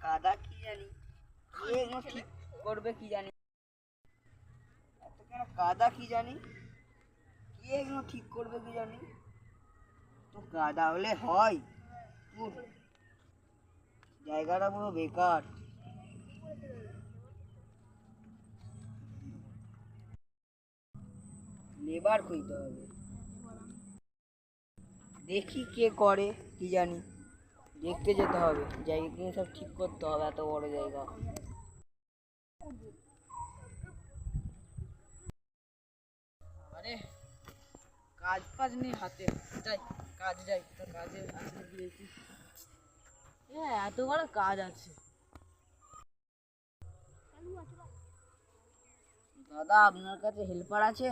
কাদা কি জানি? ঠিক করবে কি জানি? এত কেন কাদা কি জানি? কে এগুলো ঠিক করবে কি জানি? তো কাদা হলে হয়। জায়গাটা পুরো বেকার। লেবার খুঁজতে হবে। দেখি কে করে কি জানি। দেখতে যেতে হবে। জায়গাকে সব ঠিক করতে হবে, এত বড় জায়গা। আরে, কাজ ফাজ নেই হাতে। যাই, কাজ যাই তো কাজে হ্যাঁ এত বড় কাজ আছে। দাদা, আপনার কাছে হেল্পার আছে?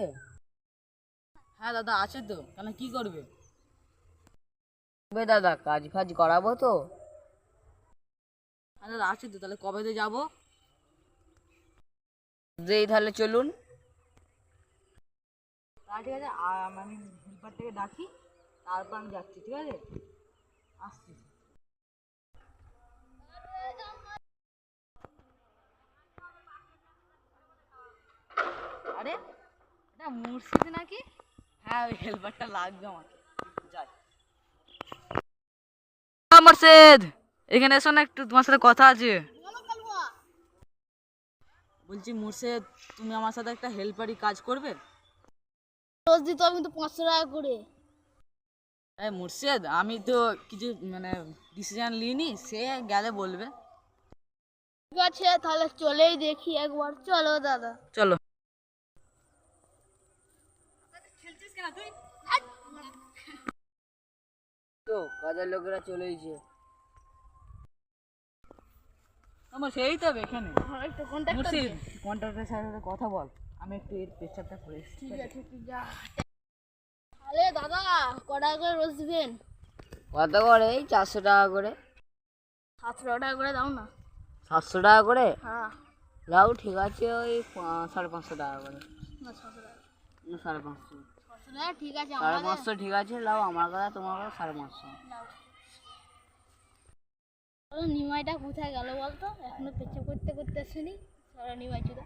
হ্যাঁ দাদা, আছে তো। কেন কি করবে? তবে দাদা কাজ ফাজ করাবো তো। হ্যাঁ দাদা আছে তো, তাহলে কবে দিয়ে যাব? যেই তাহলে চলুন। তা ঠিক আছে আমি হেল্পারটাকে ডাকি, তারপর আমি যাচ্ছি, ঠিক আছে? আসছি। আরে, এটা মুর্শিদ নাকি? হ্যাঁ ওই হেল্পারটা লাগবে আমাকে যাই মুর্শিদ এখানে এসো না একটু তোমার সাথে কথা আছে। বলছি মুর্শিদ তুমি আমার সাথে একটা হেল্পারি কাজ করবে? রোজ দিতে হবে কিন্তু পাঁচশো টাকা করে। এই মুর্শিদ আমি তো কিছু মানে ডিসিশন নিইনি সে গেলে বলবে। ঠিক আছে তাহলে চলেই দেখি একবার। চলো দাদা। চলো। তো কাজের লোকেরা চলেইছে আমার সেই তো এখানে। একটু কন্ট্যাক্ট কন্ট্রাক্টরের সাথে কথা বল। আমি একটু এর করে এসেছি ঠিক আছে? তুই যা। তাহলে দাদা ক টাকা করে রোজ দিবেন কত করে এই চারশো টাকা করে। সাতশো টাকা করে দাও না। সাতশো টাকা করে? হ্যাঁ। লাউ ঠিক আছে ওই সাড়ে পাঁচশো টাকা করে। না সাড়ে পাঁচশো। ঠিক আছে সাড়ে পাঁচশো ঠিক আছে লাও আমার কথা তোমার কথা সাড়ে পাঁচশো। নিমাইটা কোথায় গেল বলতো? এখনও পেচ্ছা করতে করতে আসেনি। সারা নিমাই চুদা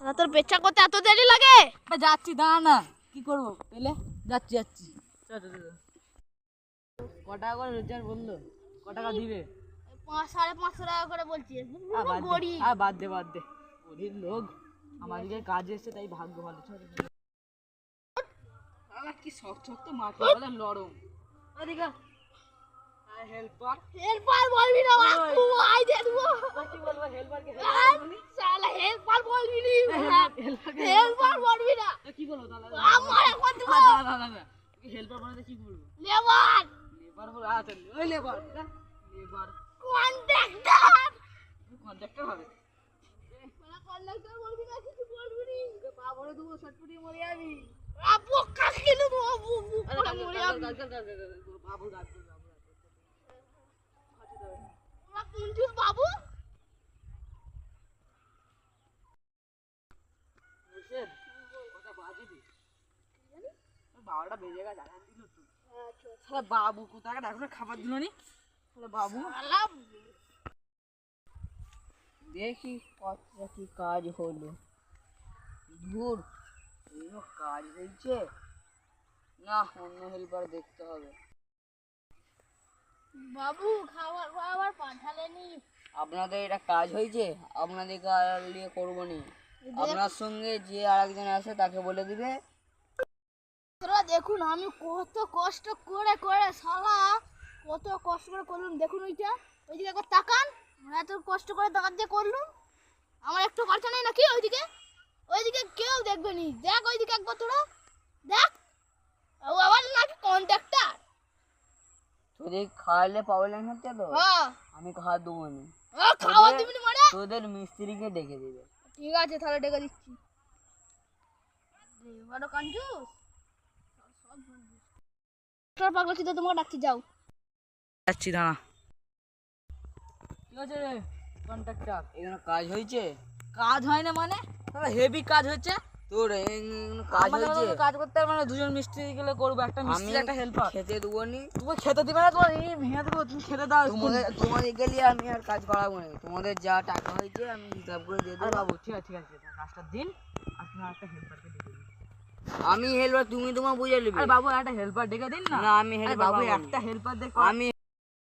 দাদা তোর পেচ্ছা করতে এত দেরি লাগে? যাচ্ছি দাঁড়া না। কি করব? পেলে? যাচ্ছি যাচ্ছি। চল, চল, চল। ক টাকা করে রোজগার বলল ক টাকা দিবে? পাঁচ সাড়ে পাঁচশো টাকা করে বলছি। আ, বাদ দে। বাদ দে বাদ দে। গরিব লোক। আমাদের কাজ এসছে তাই ভাগ্য ভালো। আলা, কি শক্ত মাটি বলে নরম। ওদিকে। হেল্পার হেল্পার বলবি না বাপু আই দে দেবো। কি বলব হেল্পারকে সালা হেল্পার বলবি? নি। হেল্পার বলবি? না। কি বলব তাহলে আমার এখন দেবো। দাঁড়া, দাঁড়া, দাঁড়া। হেল্পার বানাতে কি বলব? লেবার। লেবার বলে আচ্ছা ওই লেবার লেবার। কন্ট্রাক্টর কন্ট্রাক্টর হবে কন্ট্রাক্টর বলবি না কিছু বলবি নি পা ভরে দেবো ছটপটি মরে যাবি আপু কাকে দেবো আপু মরে যাবে বাবু বারোটা বেজে গেছে আগান দিল তো শালা বাবু কোথায় এখনও খাবার দিল নি শালা বাবু দেখি কতটা কি কাজ হলো ধুর এগুলো কাজ না অন্য হেল্পার দেখতে হবে। বাবু খাবার খাবার পাঠালেনি। আপনাদের এটা কাজ হয়েছে? নিয়ে করব নি আপনার সঙ্গে যে আরেকজন আছে তাকে বলে দিবে। তোরা দেখুন আমি কত কষ্ট করে করে শালা কত কষ্ট করে করলাম। দেখুন ওইটা। ওইদিকে একবার তাকান। আমরা এত কষ্ট করে তাকান দিয়ে করলুম। আমার একটু খরচা নেই নাকি ওইদিকে? ওইদিকে কেউ দেখবে নি। দেখ ওইদিকে একবার তোরা। দেখ। ও আবার নাকি কন্ট্রাক্টর তোদের খাওয়ালে প্রবলেম হচ্ছে তো? হ্যাঁ। আমি খাওয়া দেবো না। খাওয়া দিবি না মানে? তোদের মিস্ত্রিকে ডেকে দেবে। ঠিক আছে তাহলে ডেকে দিচ্ছি। বড় কনজুস সব পাগল ছিল তোমাকে ডাকছি যাও। যাচ্ছি দাঁড়া। কি হচ্ছে রে কন্ট্রাক্টর এখানে কাজ হয়েছে? কাজ হয় না মানে? হেভি কাজ হচ্ছে। তোর কাজ মতো কাজ করতে পারবে না দুজন মিস্ত্রি গেলে করব একটা আমি মিস্ত্রি একটা হেল্পার খেতে দেবো নি। তুমি খেতে দিবে না তোমার এই ভেঙে দেবো তুমি খেতে দাও তোমাদের তোমাদের গেলে আমি আর কাজ করাবো না। তোমাদের যা টাকা হয়েছে আমি হিসাব করে দিয়ে দেবো। বাবু ঠিক আছে ঠিক আছে কাজটা দিন আর একটা হেল্পারকে ডেকে দিন। আমি হেলবার তুমি তোমার বুঝে নিবে বাবু একটা হেল্পার ডেকে দিন না। আমি হেল্পার বাবু একটা হেল্পার দেখো। আমি